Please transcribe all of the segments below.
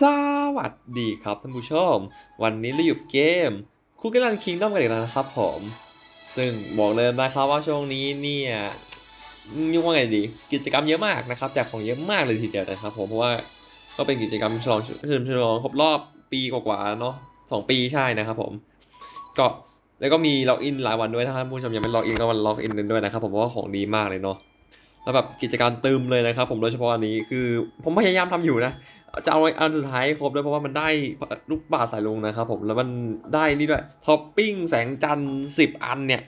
สวัสดีครับท่านผู้ชม วันนี้เราอยู่เกมคุกกี้รันคิงดอมกันอีกแล้วนะครับผม ซึ่งบอกเลยนะครับว่าช่วงนี้เนี่ยยุ่งว่าไงดี กิจกรรมเยอะมากนะครับแจกของเยอะมากเลยทีเดียวนะครับผมเพราะว่าก็เป็นกิจกรรมฉลองเฉลิมฉลองครบรอบปีกว่าๆเนาะสองปีใช่นะครับผมก็แล้วก็มีล็อกอินหลายวันด้วยนะครับผู้ชมยังไม่ล็อกอินก็มาล็อกอินกันด้วยนะครับผมเพราะว่าของดีมากเลยเนาะ แล้วแบบกิจการตึมเลยนะครับ ผมโดยเฉพาะอันนี้คือผมพยายามทำอยู่นะจะเอาอันสุดท้ายครบด้วยเพราะว่ามันได้ลูกบาศสายลงนะครับผมแล้วมันได้นี่ด้วยท็อปปิ้งแสงจันทร์สิบอันเนี่ย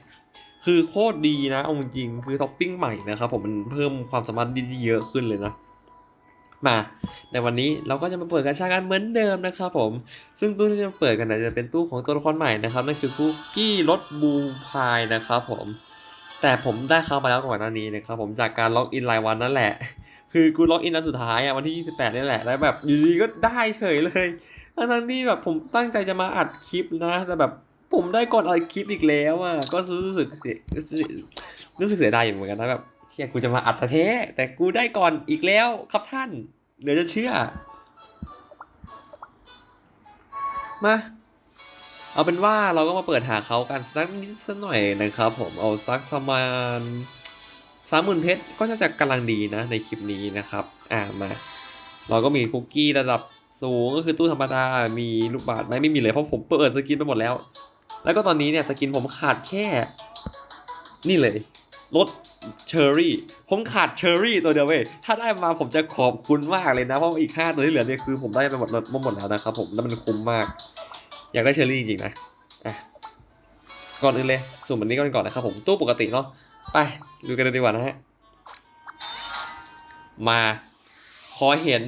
คือโคตรดีนะเอาจริงๆคือท็อปปิ้งใหม่นะครับผมมันเพิ่มความสามารถดีๆเยอะขึ้นเลยนะมาในวันนี้เราก็จะมาเปิดกระชากันเหมือนเดิมนะครับผม ซึ่งตู้ที่จะเปิดกันนะจะเป็นตู้ของตัวละครใหม่นะครับนั่นคือคุกกี้รสบูพายนะครับผม แต่ผมได้เข้ามาแล้วก่อนหน้านี้นะครับผมจากการล็อกอินรายวันนั่นแหละ คือกูล็อกอินอันสุดท้ายอะวันที่ 28นี่แหละ แล้วแบบอยู่ดีก็ได้เฉยเลยทั้งที่แบบผมตั้งใจจะมาอัดคลิปนะ แต่แบบผมได้ก่อนอัดคลิปอีกแล้วอะก็รู้สึกเสียรู้สึกเสียดายอยู่เหมือนกันนะแบบเชี่ยกูจะมาอัดแท้แต่กูได้ก่อนอีกแล้วครับท่าน เดี๋ยวจะเชื่อ มา เอาเป็นว่าเราก็มาเปิดหาเขากันสักนิดสักหน่อยนะครับผมเอาสักประมาณสามหมื่นเพชรก็น่าจะกำลังดีนะในคลิปนี้นะครับ อ่ามา เราก็มีคุกกี้ระดับสูงก็คือตู้ธรรมดา มีลูกบาศก์ไหมไม่มีเลยเพราะผมเปิดสกินไปหมดแล้ว แล้วก็ตอนนี้เนี่ยสกินผมขาดแค่ นี่เลยรถเชอร์รี่ผมขาดเชอร์รี่ตัวเดียวเว้ยถ้าได้มาผมจะขอบคุณมากเลยนะ เพราะอีกห้าตัวที่เหลือเนี่ยคือผมได้ไปหมดหมดหมดแล้วนะครับผมแล้วมันคุ้มมาก อยากได้เชอรี่จริงๆนะอะก่อนอื่นเลยสุ่มอันนี้ก่อนก่อนนะครับผมตู้ปกติเนาะไปดูกันเลยดีกว่านะฮะมาขอเห็น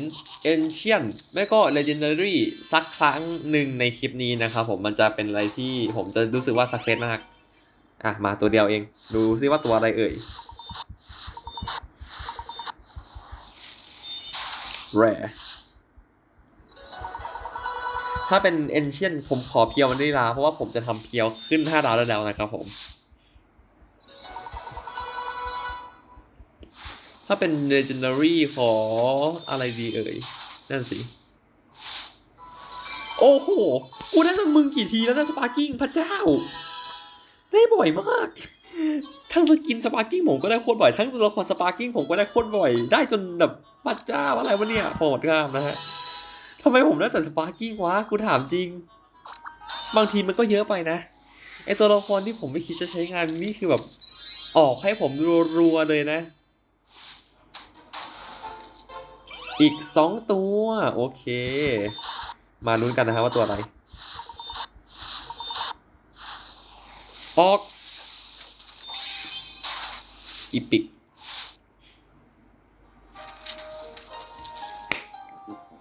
Ancient ไม่ก็ Legendary สักครั้งหนึ่งในคลิปนี้นะครับผมมันจะเป็นอะไรที่ผมจะรู้สึกว่า success มากอะมาตัวเดียวเอง ดูซิว่าตัวอะไรเอ่ย Rare ถ้าเป็น Ancient ผมขอเพียวมันด้ลา เพราะว่าผมจะทำเพียวขึ้น5ดาวแล้วนะครับผม ถ้าเป็น Legendary ขออะไรดีเอ่ย นั่นสิ โอ้โห กูได้จากมึงกี่ทีแล้วนะสปาร์กิ้งพระเจ้า ได้บ่อยมาก ทั้งสกินสปาร์กิ้งผมก็ได้โคตรบ่อย ทั้งตัวละครสปาร์กิ้งผมก็ได้โคตรบ่อย ได้จนแบบพระเจ้าอะไรวะเนี่ยโหดข้ามนะฮะำไมผมได้แต่สปาร์กิ้งวะกูถามจริง บางทีมันก็เยอะไปนะไอตัวละครที่ผมไม่คิดจะใช้งานนี่คือแบบ ออกให้ผมรัวๆเลยนะ อีกสองตัว โอเค มาลุ้นกันนะครับว่าตัวอะไร ออก อีปิก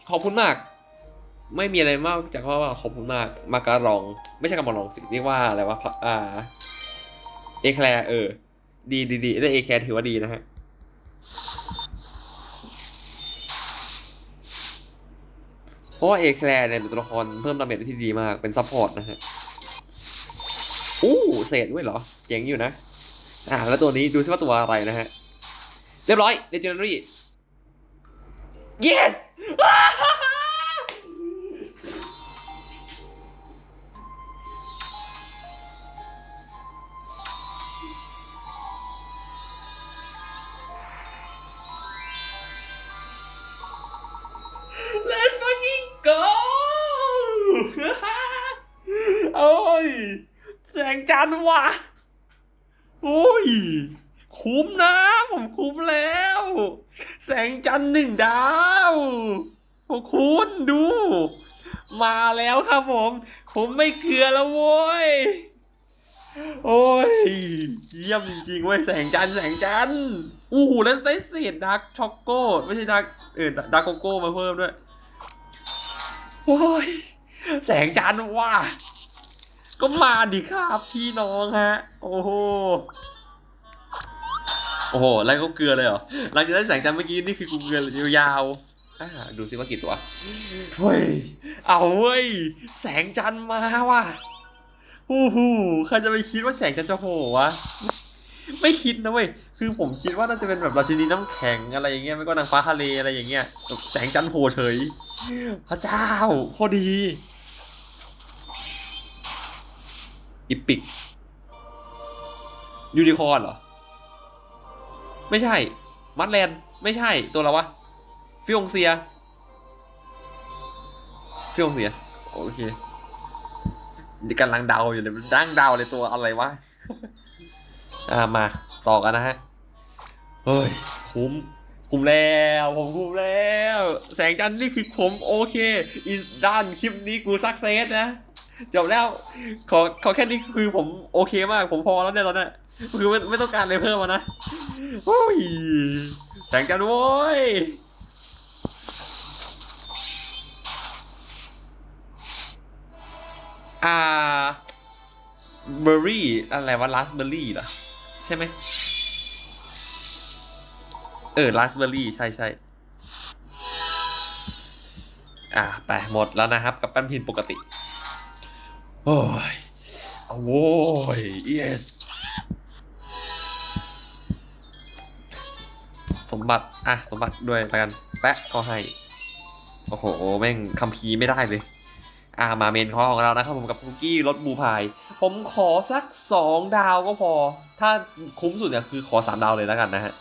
ขอบคุณมาก ไม่มีอะไรมากจากว่าขอบคุณมากมาการอง ไม่ใช่การองสิเรียกว่าอะไรวะพักอ่าเอแคลเออ ดีดีดีได้เอแคลถือว่าดีนะฮะเพราะว่าเอแคลเนี่ยเป็นตัวละครเพิ่มดาเมจที่ดีมากเป็นซัพพอร์ตนะฮะอู้เศษด้วยเหรอเจ๋งอยู่นะ อ่า แล้วตัวนี้ดูซิว่าตัวอะไรนะฮะ เรียบร้อย Legendary yes ันว่ะโอ้ย คุ้มนะ ผมคุ้มแล้ว แสงจันทร์หนึ่งดาวโอ้คุณดู มาแล้วครับผม ผมไม่เกลือแล้วโว้ย โอ้ย เยี่ยมจริงๆเว้ย แสงจันทร์แสงจันทร์อู้หูแล้วได้เศษดาร์กช็อกโก้ ไม่ใช่ดาร์กเออดาร์กโกโก้มาเพิ่มด้วย โอ้ย แสงจันทร์ว่ะ ก็มาดิครับพี่น้องฮะ โอ้โห โอ้โหแล้วก็เกลือเลยเหรอ หลังจากได้แสงจันทร์เมื่อกี้นี่คือกูเกลือยาวๆอ่าดูสิว่ากี่ตัว เฮ้ย เอาเว้ย แสงจันทร์มาว่ะโอ้โหใครจะไปคิดว่าแสงจันทร์จะโผล่วะ ไม่คิดนะเว้ย คือผมคิดว่าน่าจะเป็นแบบราชินีน้ำแข็งอะไรอย่างเงี้ย ไม่ก็นางฟ้าทะเลอะไรอย่างเงี้ยแบบแสงจันทร์โผล่เฉย พระเจ้าพอดี อีปิกยูนิคอร์นเหรอ ไม่ใช่ มัดแลนไม่ใช่ตัวอะไรวะ ฟิองเซีย ฟิองเซีย โอเคกำลังเดาอยู่เลยดั้งเดาเลยตัวอะไรวะ อ่ามาต่อกันนะฮะ เฮ้ย คุ้ม คุ้มแล้ว ผมคุ้มแล้ว แสงจันทร์นี่คือผมโอเค is done คลิปนี้กูสักเซสนะ จบแล้ว ขอขอแค่นี้คือผมโอเคมาก ผมพอแล้วเนี่ยตอนนี้คือไม่ไม่ต้องการอะไรเพิ่มแล้วนะโอ้ยแสงจันโว้ยอ่าเบอร์รี่อะไรวะลาสเบอร์รี่เหรอใช่ไหมเออลาสเบอร์รี่ใช่ใช่อ่าไปหมดแล้วนะครับ กับแป้นพินปกติ โอ้ยเอาโว้ย yes สมบัติ อะ สมบัติด้วยแล้วกัน แปะก็ให้ โอ้โห แม่งคัมภีร์ไม่ได้เลย อ่ามาเมนคอของเรานะครับผมกับคุกกี้รสบูพาย ผมขอสักสองดาวก็พอ ถ้าคุ้มสุดเนี่ยคือขอสามดาวเลยแล้วกันนะฮะ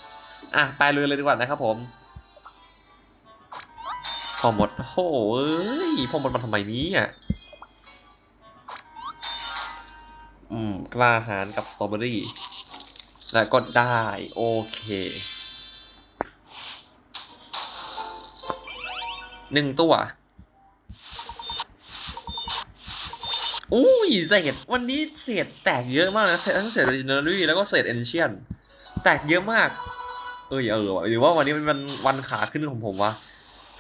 อะ ไปเลยเลยดีกว่านะครับผมพอหมดโอ้ยพอหมดมาทำไมนี้อะ อืม กล้าหารกับสตรอเบอรี่ แล้วก็ได้ โอเค หนึ่งตัว อุ้ยเศษวันนี้เศษแตกเยอะมากนะทั้งเศษ legendary แล้วก็เศษ ancient แตกเยอะมาก เอ้ยเออหรือว่าวันนี้มันวันวันขาขึ้นของผมวะ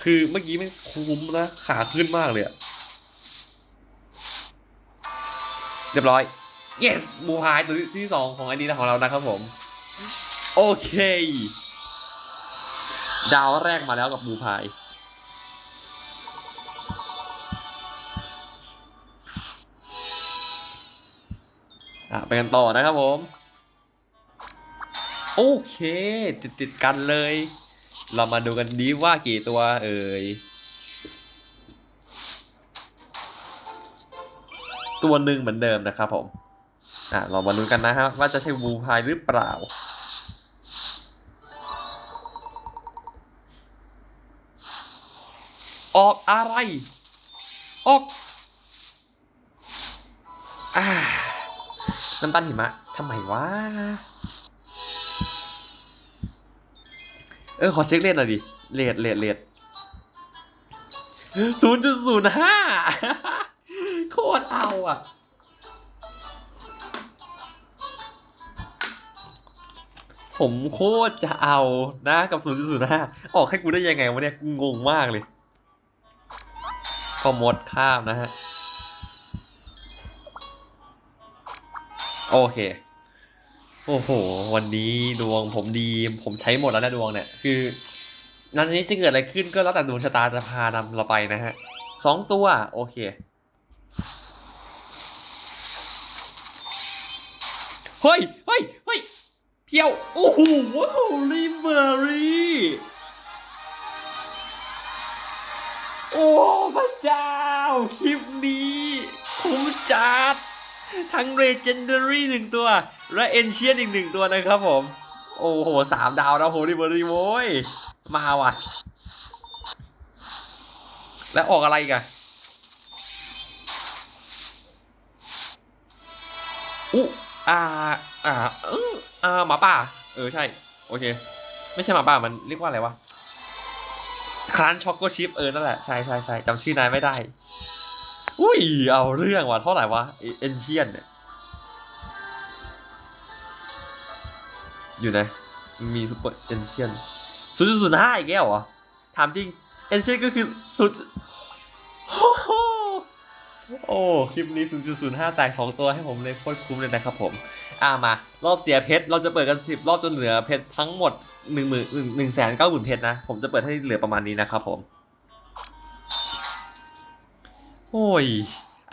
คือเมื่อกี้ไม่คุ้มนะ ขาขึ้นมากเลยอะเรียบร้อย yes บูพายตัวที่สองของไอดีของเรานะครับผม โอเค ดาวแรกมาแล้วกับบูพายอะไปกันต่อนะครับผม โอเค ติดติดกันเลย เรามาดูกันดีว่ากี่ตัวเอ่ยตัวหนึ่งเหมือนเดิมนะครับผม อะเรามาดูกันนะครับว่าจะใช่วูพายหรือเปล่า ออกอะไร ออกอ่าน้ำตาลหิมะทำไมวะ เออ ขอเช็คเลทหน่อยดิ เลทเลทเลทศูนย์จุดศูนย์ห้าโคตรเอาอะ ผมโคตรจะเอานะกับ 0.05 ออกให้กูได้ยังไงวะเนี่ยกูงงมากเลย ก็หมดข้ามนะฮะ โอเค โอ้โห วันนี้ดวงผมดี ผมใช้หมดแล้วนะดวงเนี่ย คือนั้นนี้จะเกิดอะไรขึ้นก็แล้วแต่ดวงชะตาจะพานำเราไปนะฮะสองตัว โอเคเฮ้ยเฮ้ยเฮ้ย เพียว โอ้โหว้าวลิเบอรี่ โอ้พระเจ้า คลิปนี้คุ้มจัด ทั้ง Legendary หนึ่งตัว และ Ancient อีกหนึ่งตัวนะครับผม โอ้โหสามดาวนะโฮลิเบอรี่โว้ย มาว่ะ แล้วออกอะไรกันอู้ อ่า อ่า เอออ่าหมาป่า เออใช่ โอเค ไม่ใช่หมาป่ามันเรียกว่าอะไรวะครานช็อกโกชิปเออนั่นแหละใช่ใช่ใช่จำชื่อนายไม่ได้ อุ้ย เอาเรื่องว่ะเท่าไหร่วะเอ็นเชียนเนี่ยอยู่ไหนมีซูเปอร์เอ็นเชียนศูนย์ศูนย์ห้าอีกแล้วเหรอถามจริงเอ็นเชียนก็คือศูนย์ โอ้คลิปนี้ศูนย์จุดศูนย์ห้าแตกสองตัวให้ผมเลยโคตรคุ้มเลยนะครับผม อ่ามารอบเสียเพชรเราจะเปิดกันสิบรอบจนเหลือเพชรทั้งหมดหนึ่งหมื่นหนึ่งแสนเก้าหมื่นเพชรนะ ผมจะเปิดให้เหลือประมาณนี้นะครับผม โอ้ย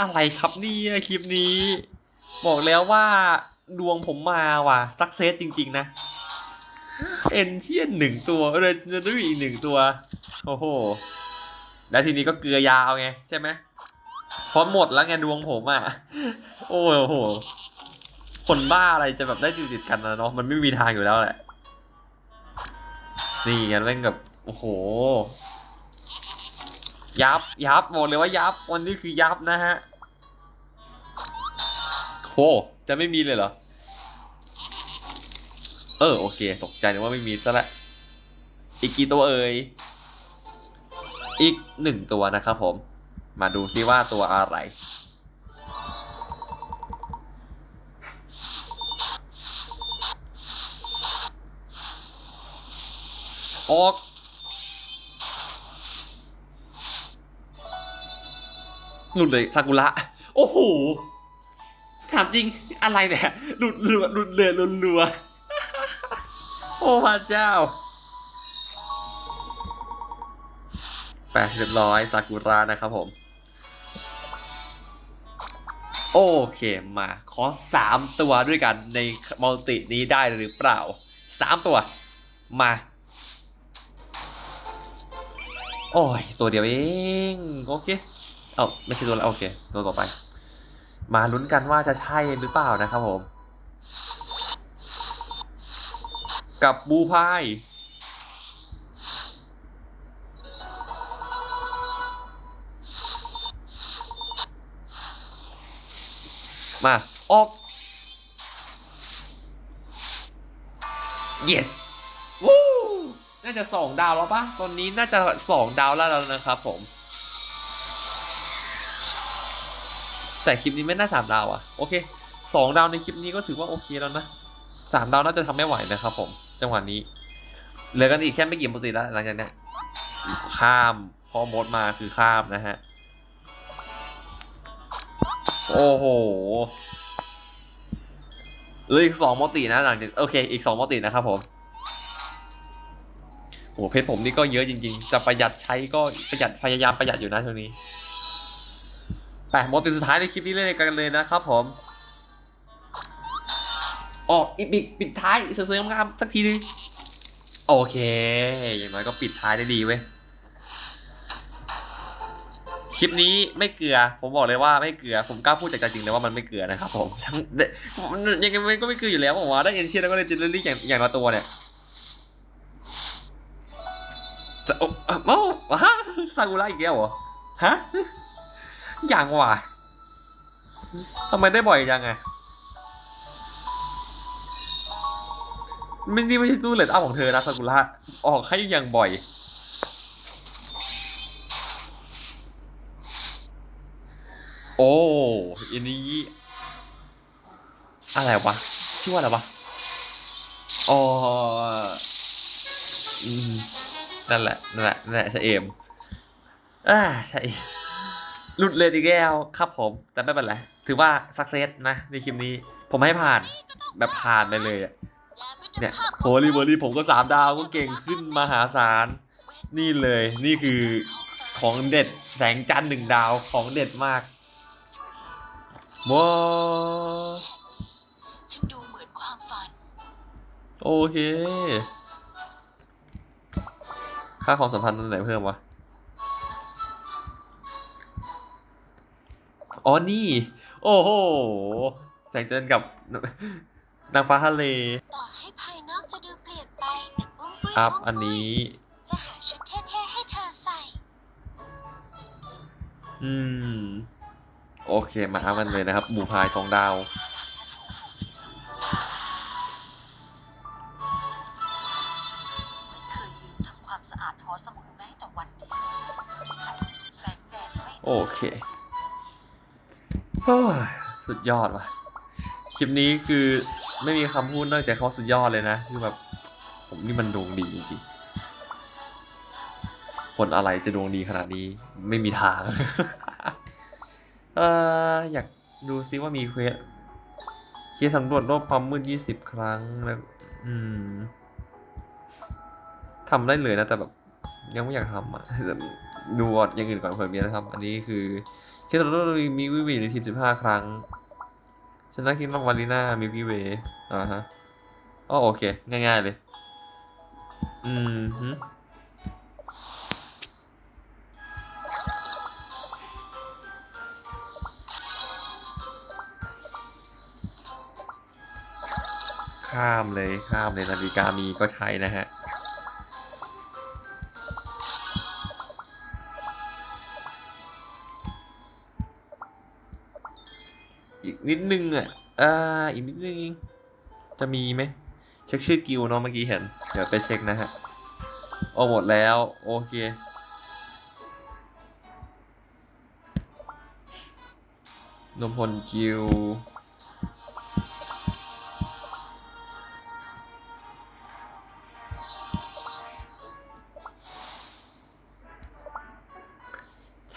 อะไรครับนี่คลิปนี้ บอกแล้วว่าดวงผมมาว่ะสักเซสจริง ๆ นะ เอ็นเชียนหนึ่งตัวเลยจะได้อีกหนึ่งตัว โอ้โห แล้วทีนี้ก็เกลือยาวไง ใช่ไหม เพราะหมดแล้วไงดวงผมอะ โอ้โห คนบ้าอะไรจะแบบได้ติดติดกันนะเนาะ มันไม่มีทางอยู่แล้วแหละ นี่ไงแม่งแบบโอ้โห ยับ ยับบอกเลยว่ายับ วันนี้คือยับนะฮะโห จะไม่มีเลยเหรอ เออ โอเค ตกใจนึกว่าไม่มีซะและ อีกกี่ตัวเอ่ย อีกหนึ่งตัวนะครับผม มาดูซิว่าตัวอะไร ออก หลุดเลยซากุระ โอ้โห ถามจริงอะไรเนี่ย หลุดเรือหลุดเรือหลุดเรือโอ้พระเจ้าไปเรียบร้อยซากุระนะครับผม โอเคมาขอสามตัวด้วยกันในมัลตินี้ได้หรือเปล่าสามตัว มา โอ้ย ตัวเดียวเอง โอเค เอาไม่ใช่ตัวแล้วโอเค ตัวต่อไป มาลุ้นกันว่าจะใช่หรือเปล่านะครับผม กับบูพาย มา ออก yes วู้น่าจะสองดาวแล้วปะตอนนี้น่าจะสองดาวแล้วแล้วนะครับผม แต่คลิปนี้ไม่น่าสามดาวอะโอเคสองดาวในคลิปนี้ก็ถือว่าโอเคแล้วนะสามดาวน่าจะทำไม่ไหวนะครับผม จังหวะนี้เหลือกันอีกแค่ไม่กี่ปกติแล้วหลังจากเนี้ยข้ามพอมดมาคือข้ามนะฮะ โอ้โหเหลืออีกสองมตินะหลังจากโอเค อีกสองมตินะครับผมโอ้เพชรผมนี่ก็เยอะจริงๆ จะประหยัดใช้ก็ประหยัดพยายามประหยัดอยู่นะช่วงนี้ไปโมติสุดท้ายในคลิปนี้เล่นกันเลยนะครับผมออกอีปิกปิดท้ายสวยๆงามๆสักทีนึงโอเค อย่างน้อยก็ปิดท้ายได้ดีเว้ย ลิปนี้ไม่เกลือ ผมบอกเลยว่าไม่เกลือ ผมกล้าพูดจากใจจริงเลยว่ามันไม่เกลือนะครับผมทั้งยังไงมันก็ไม่เกลืออยู่แล้วผมว่าได้เอ็นเชียแล้วก็เลยจิลเลอรี่อย่างอย่างละตัวเนี่ยจะโอ้เอ้าฮะซากุระอีกแล้วเหรอ ฮะ อย่างว่ะทำไมได้บ่อยจังไงไม่นี่ไม่ใช่ตู้เลดอัพของเธอนะซากุระออกให้อย่างบ่อย อ้ อันนี้ อะไรวะ ชื่อว่าอะไรวะ อ๋ออืมนั่นแหละ นั่นแหละ นั่นแหละช่เอม อ่าใช่หลุดเลยอีกแล้วครับผม แต่ไม่เป็นไร ถือว่าสักเซสนะ ในคลิปนี้ ผมให้ผ่าน แบบผ่านไปเลยอะเนี่ยโฮลีเวอรี่ผมก็สามดาวก็เก่งขึ้นมหาศาล นี่เลย นี่คือของเด็ดแสงจันทร์หนึ่งดาวของเด็ดมาก ว้าฉันดูเหมือนความฝัน โอเค ค่าความสัมพันธ์ตรงไหนเพิ่มวะ อ๋อ นี่ โอ้โห แสงจันทร์กับนางฟ้าทะเล ต่อให้ภายนอกจะดูเปลี่ยนไปแต่ปุ้มปุ้ยอัพปุ้มปุ้ยอันนี้ จะหาชุดเท่ๆให้เธอใส่ อืม โอเคมาอัพกันเลยนะครับ หมูพายสองดาวไม่เคยลืมทำความสะอาดหอสมุดแม้แต่วันเดียวแสงแดดไม่โอเคเฮ้ยสุดยอดว่ะ คลิปนี้คือไม่มีคำพูดนอกจากเขาสุดยอดเลยนะ คือแบบ ผมนี่มันดวงดีจริงๆ คนอะไรจะดวงดีขนาดนี้ไม่มีทาง เอออยากดูซิว่ามีเควสเคสสำรวจโลกความมืดยี่สิบครั้งแบบอืมทำได้เลยนะ แต่แบบ ยังไม่อยากทำอะดูอนอย่างอื่นก่อนเผื่อมีนะครับ อันนี้คือเคสสำรวจโลกมีวิวีในทีมสิบห้าครั้งชนะคิงดอมวาลีนามิวิเวอ่าฮะอ๋อโอเค ง่ายๆเลย อืม ข้ามเลยข้ามเลยนาฬิกามีก็ใช้นะฮะอีกนิดนึงอะอ่าอีกนิดนึงเองจะมีไหมเช็คชื่อกิวเนาะเมื่อกี้เห็น เดี๋ยวไปเช็คนะฮะโอ้หมดแล้ว โอเคนมพลกิว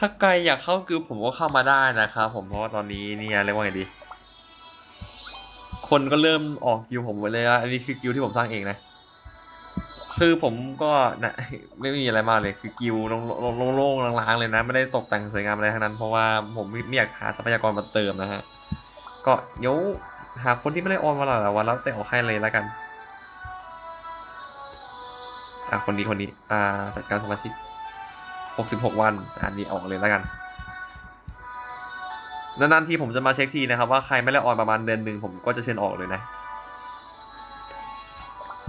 ถ้าใครอยากเข้ากิวผมก็เข้ามาได้นะครับผมเพราะว่าตอนนี้เนี่ยเรียกว่าไงดี คนก็เริ่มออกกิวผมหมดเลยอะอันนี้คือกิวที่ผมสร้างเองนะคือผมก็นะไม่มีอะไรมากเลยคือกิวโล่งๆล้างๆเลยนะ ไม่ได้ตกแต่งสวยงามอะไรทั้งนั้น เพราะว่าผมไม่อยากหาทรัพยากรมาเติมนะฮะก็เดี๋ยวหาคนที่ไม่ได้ออนมาหลายวันแล้วแต่ออกให้เลยแล้วกันอะคนนี้คนนี้อ่าจัดการสมาชิก หกสิบหกวัน อันนี้ออกเลยแล้วกัน นานๆทีผมจะมาเช็คทีนะครับ ว่าใครไม่ได้ออนประมาณเดือนหนึ่งผมก็จะเชิญออกเลยนะ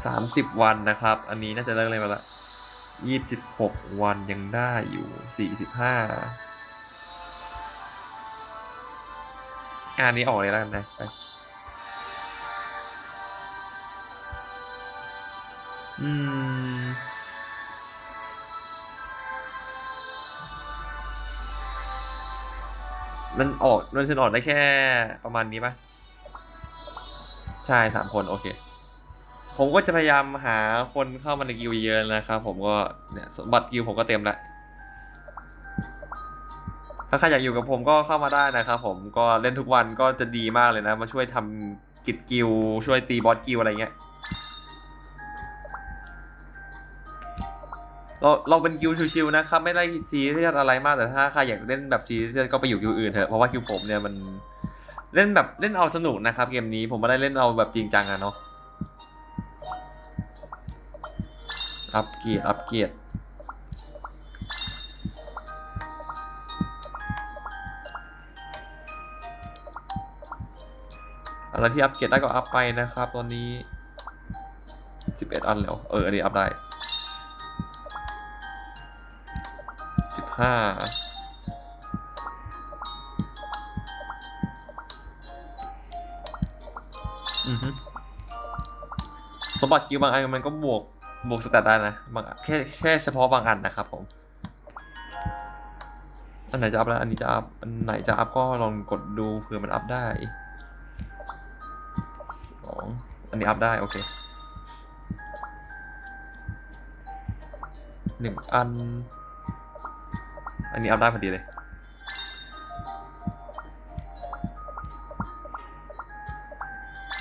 สามสิบวันนะครับ อันนี้น่าจะเลิกเลยมาละยี่สิบหกวันยังได้อยู่สี่สิบห้าอันนี้ออกเลยแล้วกันนะไปอืม มันออกมันเชิญออกได้แค่ประมาณนี้ปะใช่สามคนโอเค ผมก็จะพยายามหาคนเข้ามาในกิวเยอะนะครับผมก็เนี่ยบัติกิวผมก็เต็มละถ้าใครอยากอยู่กับผมก็เข้ามาได้นะครับผมก็เล่นทุกวันก็จะดีมากเลยนะ มาช่วยทำกิจกิวช่วยตีบอสกิวอะไรเงี้ย เราเราเป็นกิวชิวๆนะครับไม่ได้ซีเรียสอะไรมากแต่ถ้าใครอยากเล่นแบบซีเรียสก็ไปอยู่กิวอื่นเถอะเพราะว่ากิวผมเนี่ยมันเล่นแบบเล่นเอาสนุกนะครับเกมนี้ผมไม่ได้เล่นเอาแบบจริงจังอะเนาะอัปเกียรอัปเกียรอะไรที่อัปเกรดได้ก็อัพไปนะครับตอนนี้ 11 อันแล้ว เอออันนี้อัพได้ ห้าอือฮึสมบัติกิวบางอันมันก็บวกบวกสแตทได้นะบางอันแค่แค่เฉพาะบางอันนะครับผม อันไหนจะอัพแล้ว อันนี้จะอัพ อันไหนจะอัพก็ลองกดดูเผื่อมันอัพได้สองอันนี้อัพได้ โอเคหนึ่งอัน อันนี้อัพได้พอดีเลย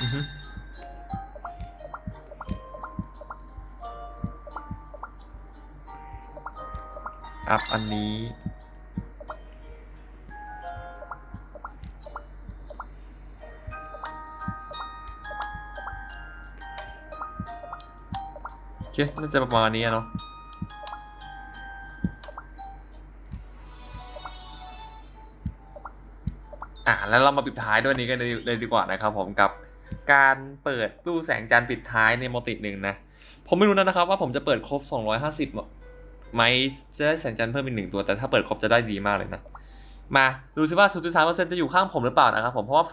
อือฮึอัพอันนี้ โอเค น่าจะประมาณนี้เนาะ แล้วเรามาปิดท้ายด้วยนี้กันเลยดีกว่านะครับผมกับการเปิดตู้แสงจันทร์ปิดท้ายในมติหนึ่งนะ ผมไม่รู้นะนะครับว่าผมจะเปิดครบ 250ไหมจะได้แสงจันทร์เพิ่มอีกหนึ่งตัว แต่ถ้าเปิดครบจะได้ดีมากเลยนะ มาดูซิว่า 0.3%จะอยู่ข้างผมหรือเปล่านะครับผม เพราะว่า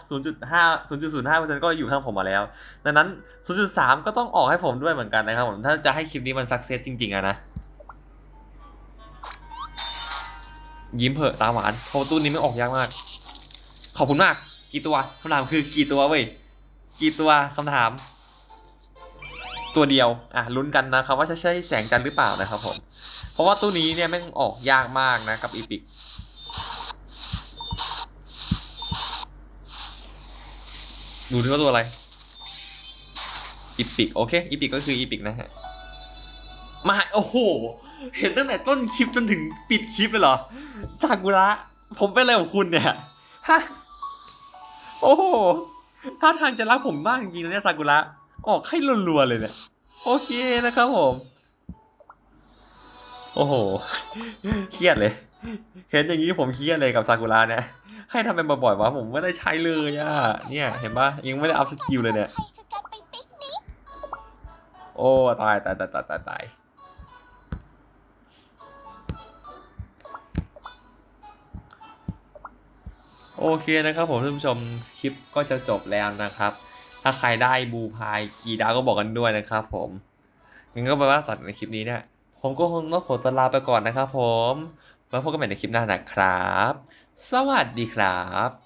0.5 0.05%ก็อยู่ข้างผมมาแล้ว ดังนั้น 0.3 ก็ต้องออกให้ผมด้วยเหมือนกันนะครับผม ถ้าจะให้คลิปนี้มันสักเซสจริงๆอะนะ ยิ้มเผอะตาหวานเพราะว่ตู้นี้ไม่ออกยากมาก ขอบคุณมาก กี่ตัวคำถามคือกี่ตัวเว้ย กี่ตัวคำถาม ตัวเดียว อะลุ้นกันนะครับว่าจะใช่แสงจันทร์หรือเปล่านะครับผม เพราะว่าตู้นี้เนี่ยแม่งออกยากมากนะกับอีพิกดูที่ว่าตัวอะไร อีพิกโอเคอีพิกก็คืออีพิกนะฮะ มาโอ้โห เห็นตั้งแต่ต้นคลิปจนถึงปิดคลิปเลยเหรอซากุระผมเป็นอะไรของคุณเนี่ยฮะ โอ้โหท่าทางจะรักผมบ้างจริงๆนะเนี่ยซากุระ ออกให้รัวๆเลยเนี่ย โอเคนะครับผม โอ้โห เครียดเลย เห็นอย่างนี้ผมเครียดเลยกับซากุระเนี่ย ให้ทำเป็นบ่อยๆวะผมไม่ได้ใช้เลยอะเนี่ย เห็นปะยังไม่ได้อัพสกิลเลยเนี่ยไทยคือการไปปิกนิกโอ้ ตายตายตายตายตาย โอเคนะครับผมท่านผู้ชมคลิปก็จะจบแล้วนะครับ ถ้าใครได้บูพายกีดาวก็บอกกันด้วยนะครับผมงั้นก็แปลว่าสัตว์ในคลิปนี้เนี่ย ผมก็คงต้องขอตลาไปก่อนนะครับผมแล้วพบกันใหม่ในคลิปหน้านะครับ สวัสดีครับ